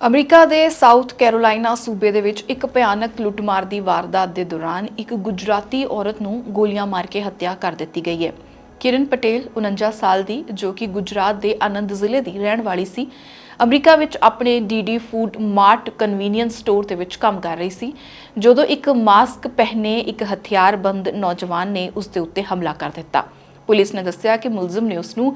America ਦੇ south Carolina ਸੂਬੇ ਦੇ ਵਿੱਚ ਇੱਕ ਭਿਆਨਕ ਲੁੱਟਮਾਰ ਦੀ ਵਾਰਦਾਤ ਦੇ ਦੌਰਾਨ ਇੱਕ ਗੁਜਰਾਤੀ ਔਰਤ ਨੂੰ ਗੋਲੀਆਂ ਮਾਰ ਕੇ ਹੱਤਿਆ ਕਰ ਦਿੱਤੀ ਗਈ ਹੈ। ਕਿਰਨ ਪਟੇਲ 49 ਸਾਲ ਦੀ, ਜੋ ਕਿ ਗੁਜਰਾਤ ਦੇ ਆਨੰਦ ਜ਼ਿਲ੍ਹੇ ਦੀ ਰਹਿਣ ਵਾਲੀ ਸੀ, ਅਮਰੀਕਾ ਵਿੱਚ ਆਪਣੇ DD food mart convenience store ਦੇ ਵਿੱਚ ਕੰਮ ਕਰ ਰਹੀ ਸੀ, ਜਦੋਂ ਇੱਕ ਮਾਸਕ ਪਹਿਨੇ ਇੱਕ ਹਥਿਆਰਬੰਦ ਨੌਜਵਾਨ ਨੇ ਉਸ ਦੇ ਉੱਤੇ ਹਮਲਾ ਕਰ ਦਿੱਤਾ। ਪੁਲਿਸ ਨੇ ਦੱਸਿਆ ਕਿ ਮੁਲਜ਼ਮ ਨੇ ਉਸ ਨੂੰ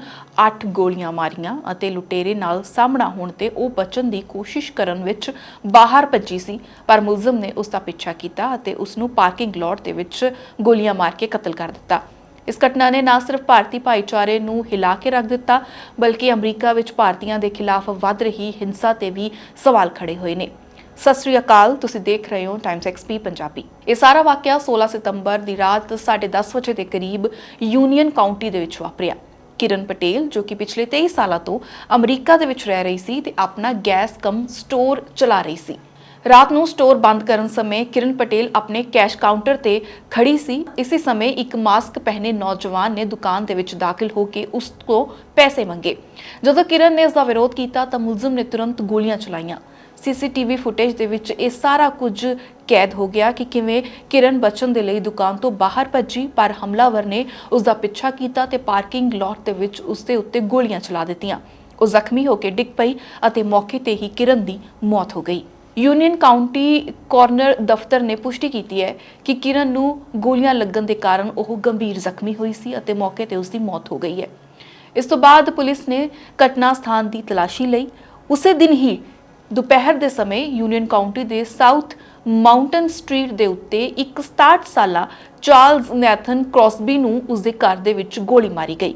8 ਗੋਲੀਆਂ ਮਾਰੀਆਂ ਅਤੇ ਲੁਟੇਰੇ ਨਾਲ ਸਾਹਮਣਾ ਹੋਣ ਤੇ ਉਹ ਬਚਣ ਦੀ ਕੋਸ਼ਿਸ਼ ਕਰਨ ਵਿੱਚ ਬਾਹਰ ਭੱਜੀ ਸੀ, ਪਰ ਮੁਲਜ਼ਮ ਨੇ ਉਸ ਦਾ ਪਿੱਛਾ ਕੀਤਾ ਅਤੇ ਉਸ ਨੂੰ ਪਾਰਕਿੰਗ ਲਾਟ ਦੇ ਵਿੱਚ ਗੋਲੀਆਂ ਮਾਰ ਕੇ ਕਤਲ ਕਰ ਦਿੱਤਾ। ਇਸ ਘਟਨਾ ਨੇ ਨਾ ਸਿਰਫ ਭਾਰਤੀ ਭਾਈਚਾਰੇ ਨੂੰ ਹਿਲਾ ਕੇ ਰੱਖ ਦਿੱਤਾ, ਬਲਕਿ ਅਮਰੀਕਾ ਵਿੱਚ ਭਾਰਤੀਆਂ ਦੇ ਖਿਲਾਫ ਵੱਧ ਰਹੀ ਹਿੰਸਾ ਤੇ ਵੀ ਸਵਾਲ ਖੜੇ ਹੋਏ ਨੇ। ਸਤਿ ਸ੍ਰੀ ਅਕਾਲ, ਤੁਸੀਂ ਦੇਖ ਰਹੇ ਹੋ ਟਾਈਮਸ ਐਕਸਪੀ ਪੰਜਾਬੀ। ਇਹ ਸਾਰਾ ਵਾਕਿਆ 16 ਸਤੰਬਰ ਦੀ ਰਾਤ 10:30 ਵਜੇ ਦੇ ਕਰੀਬ ਯੂਨੀਅਨ ਕਾਉਂਟੀ ਦੇ ਵਿੱਚ ਵਾਪਰਿਆ। ਕਿਰਨ ਪਟੇਲ, ਜੋ ਕਿ ਪਿਛਲੇ 23 ਸਾਲਾਂ ਤੋਂ ਅਮਰੀਕਾ ਦੇ ਵਿੱਚ ਰਹਿ ਰਹੀ ਸੀ ਤੇ ਆਪਣਾ ਗੈਸ ਕਮ ਸਟੋਰ ਚਲਾ ਰਹੀ ਸੀ। ਰਾਤ ਨੂੰ ਸਟੋਰ ਬੰਦ ਕਰਨ ਸਮੇਂ ਕਿਰਨ ਪਟੇਲ ਆਪਣੇ ਕੈਸ਼ ਕਾਊਂਟਰ ਤੇ ਖੜੀ ਸੀ। ਇਸੇ ਸਮੇਂ ਇੱਕ ਮਾਸਕ ਪਹਿਨੇ ਨੌਜਵਾਨ ਨੇ ਦੁਕਾਨ ਦੇ ਵਿੱਚ ਦਾਖਲ ਹੋ ਕੇ ਉਸ ਤੋਂ ਪੈਸੇ ਮੰਗੇ। ਜਦੋਂ ਕਿਰਨ ਨੇ ਇਸ ਦਾ ਵਿਰੋਧ ਕੀਤਾ ਤਾਂ ਮੁਲਜ਼ਮ ਨੇ ਤੁਰੰਤ ਗੋਲੀਆਂ ਚਲਾਈਆਂ। ਸੀਸੀਟੀਵੀ ਫੁਟੇਜ ਦੇ ਵਿੱਚ ਇਹ ਸਾਰਾ ਕੁਝ ਕੈਦ ਹੋ ਗਿਆ ਕਿ ਕਿਵੇਂ ਕਿਰਨ ਬਚਨ ਦੇ ਲਈ ਦੁਕਾਨ ਤੋਂ ਬਾਹਰ ਭੱਜੀ, ਪਰ ਹਮਲਾਵਰ ਨੇ ਉਸ ਦਾ ਪਿੱਛਾ ਕੀਤਾ ਤੇ ਪਾਰਕਿੰਗ ਲਾਟ ਦੇ ਵਿੱਚ ਉਸ ਦੇ ਉੱਤੇ ਗੋਲੀਆਂ ਚਲਾ ਦਿੱਤੀਆਂ। ਉਹ ਜ਼ਖਮੀ ਹੋ ਕੇ ਡਿੱਗ ਪਈ ਅਤੇ ਮੌਕੇ ਤੇ ਹੀ ਕਿਰਨ ਦੀ ਮੌਤ ਹੋ ਗਈ। ਯੂਨੀਅਨ ਕਾਉਂਟੀ ਕਾਰਨਰ ਦਫ਼ਤਰ ਨੇ ਪੁਸ਼ਟੀ ਕੀਤੀ ਹੈ ਕਿ ਕਿਰਨ ਨੂੰ ਗੋਲੀਆਂ ਲੱਗਣ ਦੇ ਕਾਰਨ ਉਹ ਗੰਭੀਰ ਜ਼ਖਮੀ ਹੋਈ ਸੀ ਅਤੇ ਮੌਕੇ ਤੇ ਉਸ ਦੀ ਮੌਤ ਹੋ ਗਈ ਹੈ। ਇਸ ਤੋਂ ਬਾਅਦ ਪੁਲਿਸ ਨੇ ਘਟਨਾ ਸਥਾਨ ਦੀ ਤਲਾਸ਼ੀ ਲਈ ਉਸੇ ਦਿਨ ਹੀ ਦੁਪਹਿਰ ਦੇ ਸਮੇਂ ਯੂਨੀਅਨ ਕਾਉਂਟੀ ਦੇ ਸਾਊਥ ਮਾਊਂਟਨ ਸਟਰੀਟ ਦੇ ਉੱਤੇ ਇੱਕ 67 ਸਾਲਾ ਚਾਰਲਸ ਨੈਥਨ ਕ੍ਰੋਸਬੀ ਨੂੰ ਉਸਦੇ ਘਰ ਦੇ ਵਿੱਚ ਗੋਲੀ ਮਾਰੀ ਗਈ।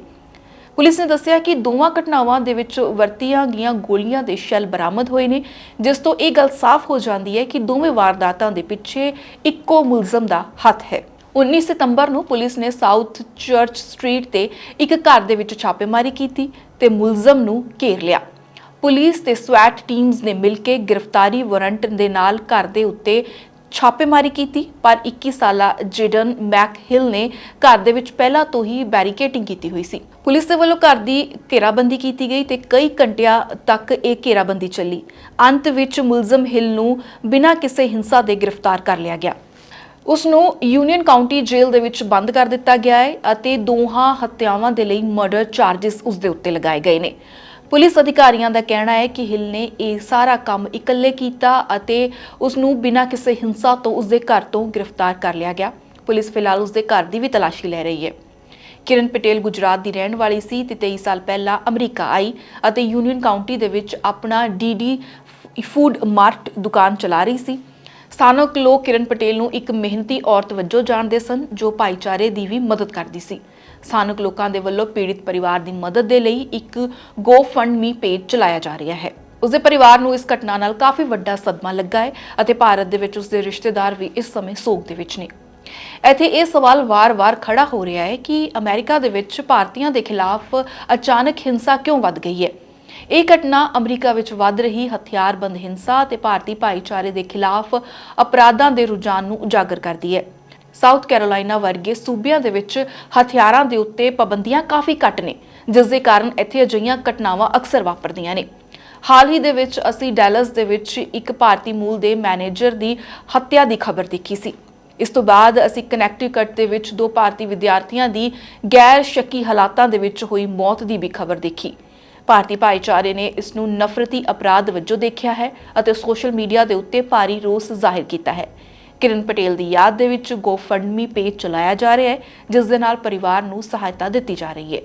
ਪੁਲਿਸ ਨੇ ਦੱਸਿਆ ਕਿ ਦੋਵਾਂ ਘਟਨਾਵਾਂ ਦੇ ਵਿੱਚ ਵਰਤੀਆਂ ਗਈਆਂ ਗੋਲੀਆਂ ਦੇ ਸ਼ੈਲ ਬਰਾਮਦ ਹੋਏ ਨੇ, ਜਿਸ ਤੋਂ ਇਹ ਗੱਲ ਸਾਫ਼ ਹੋ ਜਾਂਦੀ ਹੈ ਕਿ ਦੋਵੇਂ ਵਾਰਦਾਤਾਂ ਦੇ ਪਿੱਛੇ ਇੱਕੋ ਮੁਲਜ਼ਮ ਦਾ ਹੱਥ ਹੈ। 19 ਸਤੰਬਰ ਨੂੰ ਪੁਲਿਸ ਨੇ ਸਾਊਥ ਚਰਚ ਸਟਰੀਟ ਤੇ ਇੱਕ ਘਰ ਦੇ ਵਿੱਚ ਛਾਪੇਮਾਰੀ ਕੀਤੀ ਤੇ ਮੁਲਜ਼ਮ ਨੂੰ ਘੇਰ ਲਿਆ। ਪੁਲਿਸ ਤੇ ਸਵੈਟ ਟੀਮਸ ਨੇ ਮਿਲ ਕੇ ਗ੍ਰਿਫਤਾਰੀ ਵਾਰੰਟ ਦੇ ਨਾਲ ਘਰ ਦੇ ਉੱਤੇ ਛਾਪੇਮਾਰੀ ਕੀਤੀ, ਪਰ 21 ਸਾਲਾ ਜਿਡਨ ਮੈਕ ਹਿਲ ਨੇ ਘਰ ਦੇ ਵਿੱਚ ਪਹਿਲਾਂ ਤੋਂ ਹੀ ਬੈਰੀਕੇਟਿੰਗ ਕੀਤੀ ਹੋਈ ਸੀ। ਪੁਲਿਸ ਦੇ ਵੱਲੋਂ ਘਰ ਦੀ ਘੇਰਾਬੰਦੀ ਕੀਤੀ ਗਈ ਤੇ ਕਈ ਘੰਟਿਆਂ ਤੱਕ ਇਹ ਘੇਰਾਬੰਦੀ ਚੱਲੀ। ਅੰਤ ਵਿੱਚ ਮੁਲਜ਼ਮ ਹਿਲ ਨੂੰ ਬਿਨਾਂ ਕਿਸੇ ਹਿੰਸਾ ਦੇ ਗ੍ਰਿਫਤਾਰ ਕਰ ਲਿਆ ਗਿਆ। ਉਸ ਨੂੰ ਯੂਨੀਅਨ ਕਾਉਂਟੀ ਜੇਲ੍ਹ ਦੇ ਵਿੱਚ ਬੰਦ ਕਰ ਦਿੱਤਾ ਗਿਆ ਹੈ ਅਤੇ ਦੋਹਾਂ ਹੱਤਿਆਵਾਂ ਦੇ ਲਈ ਮਰਡਰ ਚਾਰजेस ਉਸ ਦੇ ਉੱਤੇ ਲਗਾਏ ਗਏ ਨੇ। ਪੁਲਿਸ ਅਧਿਕਾਰੀਆਂ ਦਾ ਕਹਿਣਾ ਹੈ ਕਿ ਹਿਲ ਨੇ ਇਹ ਸਾਰਾ ਕੰਮ ਇਕੱਲੇ ਕੀਤਾ ਅਤੇ ਉਸ ਨੂੰ ਬਿਨਾਂ ਕਿਸੇ ਹਿੰਸਾ ਤੋਂ ਉਸ ਦੇ ਘਰ ਤੋਂ ਗ੍ਰਿਫਤਾਰ ਕਰ ਲਿਆ ਗਿਆ। ਪੁਲਿਸ ਫਿਲਹਾਲ ਉਸ ਦੇ ਘਰ ਦੀ ਵੀ ਤਲਾਸ਼ੀ ਲੈ ਰਹੀ ਹੈ। ਕਿਰਨ ਪਟੇਲ ਗੁਜਰਾਤ ਦੀ ਰਹਿਣ ਵਾਲੀ ਸੀ ਤੇ 23 ਸਾਲ ਪਹਿਲਾਂ ਅਮਰੀਕਾ ਆਈ ਅਤੇ ਯੂਨੀਅਨ ਕਾਉਂਟੀ ਦੇ ਵਿੱਚ ਆਪਣਾ ਡੀਡੀ ਫੂਡ ਮਾਰਟ ਦੁਕਾਨ ਚਲਾ ਰਹੀ ਸੀ। ਸਥਾਨਕ ਲੋਕ ਕਿਰਨ ਪਟੇਲ ਨੂੰ ਇੱਕ ਮਿਹਨਤੀ ਔਰਤ ਵਜੋਂ ਜਾਣਦੇ ਸਨ, ਜੋ ਭਾਈਚਾਰੇ ਦੀ ਵੀ ਮਦਦ ਕਰਦੀ ਸੀ। ਸਥਾਨਕ ਲੋਕਾਂ ਦੇ ਵੱਲੋਂ ਪੀੜਿਤ ਪਰਿਵਾਰ ਦੀ ਮਦਦ ਦੇ ਲਈ ਇੱਕ GoFundMe ਪੇਜ ਚਲਾਇਆ ਜਾ ਰਿਹਾ ਹੈ। ਉਸਦੇ ਪਰਿਵਾਰ ਨੂੰ ਇਸ ਘਟਨਾ ਨਾਲ ਕਾਫੀ ਵੱਡਾ ਸਦਮਾ ਲੱਗਾ ਹੈ ਅਤੇ ਭਾਰਤ ਦੇ ਵਿੱਚ ਉਸਦੇ ਰਿਸ਼ਤੇਦਾਰ ਵੀ ਇਸ ਸਮੇਂ ਸੋਗ ਦੇ ਵਿੱਚ ਨੇ। ਇੱਥੇ ਇਹ ਸਵਾਲ ਵਾਰ-ਵਾਰ ਖੜਾ ਹੋ ਰਿਹਾ ਹੈ ਕਿ ਅਮਰੀਕਾ ਦੇ ਵਿੱਚ ਭਾਰਤੀਆਂ ਦੇ ਖਿਲਾਫ ਅਚਾਨਕ ਹਿੰਸਾ ਕਿਉਂ ਵੱਧ ਗਈ ਹੈ? ਇਹ ਘਟਨਾ ਅਮਰੀਕਾ ਵਿੱਚ ਵੱਧ ਰਹੀ ਹਥਿਆਰਬੰਦ ਹਿੰਸਾ ਅਤੇ ਭਾਰਤੀ ਭਾਈਚਾਰੇ ਦੇ ਖਿਲਾਫ ਅਪਰਾਧਾਂ ਦੇ ਰੁਝਾਨ ਨੂੰ ਉਜਾਗਰ ਕਰਦੀ ਹੈ। ਸਾਊਥ ਕੈਰੋਲਾਈਨਾ ਵਰਗੇ ਸੂਬਿਆਂ ਦੇ ਵਿੱਚ ਹਥਿਆਰਾਂ ਦੇ ਉੱਤੇ ਪਾਬੰਦੀਆਂ ਕਾਫੀ ਘੱਟ ਨੇ, ਜਿਸ ਦੇ ਕਾਰਨ ਇੱਥੇ ਅਜਿਹੀਆਂ ਘਟਨਾਵਾਂ ਅਕਸਰ ਵਾਪਰਦੀਆਂ ਨੇ। ਹਾਲ ਹੀ ਦੇ ਵਿੱਚ ਅਸੀਂ ਡੈਲਸ ਦੇ ਵਿੱਚ ਇੱਕ ਭਾਰਤੀ ਮੂਲ ਦੇ ਮੈਨੇਜਰ ਦੀ ਹੱਤਿਆ ਦੀ ਖਬਰ ਦੇਖੀ ਸੀ। ਇਸ ਤੋਂ ਬਾਅਦ ਅਸੀਂ ਕਨੈਕਟੀਕਟ ਦੇ ਵਿੱਚ ਦੋ ਭਾਰਤੀ ਵਿਦਿਆਰਥੀਆਂ ਦੀ ਗੈਰ ਸ਼ੱਕੀ ਹਾਲਾਤਾਂ ਦੇ ਵਿੱਚ ਹੋਈ ਮੌਤ ਦੀ ਵੀ ਖਬਰ ਦੇਖੀ। ਭਾਰਤੀ ਭਾਈਚਾਰੇ ਨੇ ਇਸ ਨੂੰ ਨਫ਼ਰਤੀ ਅਪਰਾਧ ਵਜੋਂ ਦੇਖਿਆ ਹੈ ਅਤੇ ਸੋਸ਼ਲ ਮੀਡੀਆ ਦੇ ਉੱਤੇ ਭਾਰੀ ਰੋਸ ਜ਼ਾਹਿਰ ਕੀਤਾ ਹੈ। ਕਿਰਨ ਪਟੇਲ ਦੀ ਯਾਦ ਦੇ ਵਿੱਚ ਗੋਫੰਡਮੀ ਪੇਜ ਚਲਾਇਆ ਜਾ ਰਿਹਾ ਹੈ, ਜਿਸ ਦੇ ਨਾਲ ਪਰਿਵਾਰ ਨੂੰ ਸਹਾਇਤਾ ਦਿੱਤੀ ਜਾ ਰਹੀ ਹੈ।